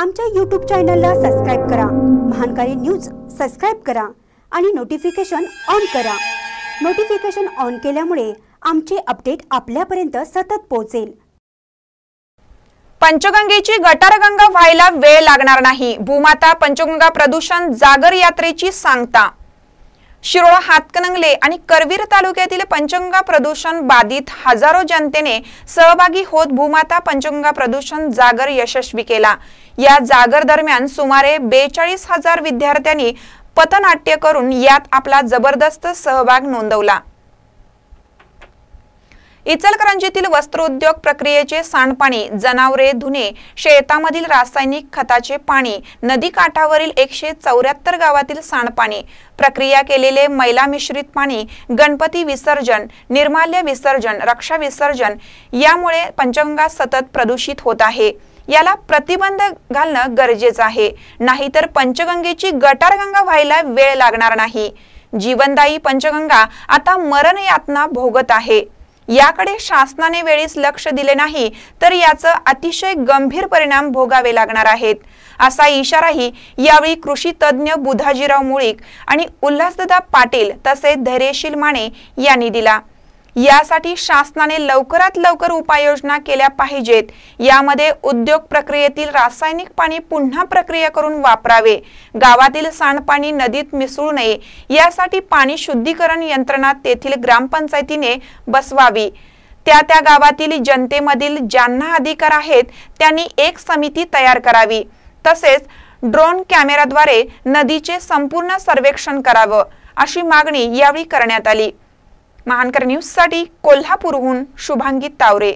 आमच्या यूट्यूब चॅनलला सबस्क्राईब करा. महानकारी न्यूज सबस्क्राईब करा आणि नोटिफिकेशन ऑन करा. नोटिफिकेशन ऑन केल्यामुळे आमचे अपडेट आपल्यापर्यंत सतत पोहोचेल. पंचगंगेची गटारगंगा व्हायला वेळ लागणार नाही. भूमाता पंचगंगा प्रदूषण जागर यात्रेची सांगता. शिरोळ हातकणंगले आणि करवीर तालुक्यातील पंचगंगा प्रदूषण बाधित हजारो जनतेने सहभागी होत भूमाता पंचगंगा प्रदूषण जागर यशस्वी केला. या जागर दरम्यान सुमारे बेचाळीस हजार विद्यार्थ्यांनी पथनाट्य करून यात आपला जबरदस्त सहभाग नोंदवला. इचलकरंजीतील वस्त्रोद्योग प्रक्रियेचे सांडपाणी जनावरे धुणे शेतामधील रासायनिक खताचे पाणी नदी काठावरील एकशे चौऱ्याहत्तर गावातील सांडपाणी प्रक्रिया केलेले मैला मिश्रित पाणी गणपती विसर्जन निर्माल्य विसर्जन रक्षा विसर्जन यामुळे पंचगंगा सतत प्रदूषित होत आहे. याला प्रतिबंध घालणं गरजेचं आहे. नाहीतर पंचगंगेची गटारगंगा व्हायला वेळ लागणार नाही. जीवनदायी पंचगंगा आता मरण यातना भोगत आहे. याकडे शासनाने वेळीच लक्ष दिले नाही तर याचं अतिशय गंभीर परिणाम भोगावे लागणार आहेत. असा इशाराही यावेळी कृषी तज्ज्ञ बुधाजीराव मुळीक आणि उल्हासदादा पाटील तसेच धैर्यशील माने यांनी दिला. यासाठी शासनाने लवकरात लवकर उपाययोजना केल्या पाहिजेत. यामध्ये उद्योग प्रक्रियेतील रासायनिक पाणी पुन्हा प्रक्रिया करून वापरावे. गावातील सांडपाणी नदीत मिसळू नये. यासाठी पाणी शुद्धीकरण यंत्रणा तेथील ग्रामपंचायतीने बसवावी. त्या त्या गावातील जनतेमधील ज्यांना अधिकार आहेत त्यांनी एक समिती तयार करावी. तसेच ड्रोन कॅमेराद्वारे नदीचे संपूर्ण सर्वेक्षण करावं अशी मागणी यावेळी करण्यात आली. महानकर न्यूजसाठी कोल्हापूरहून शुभांगी तावरे.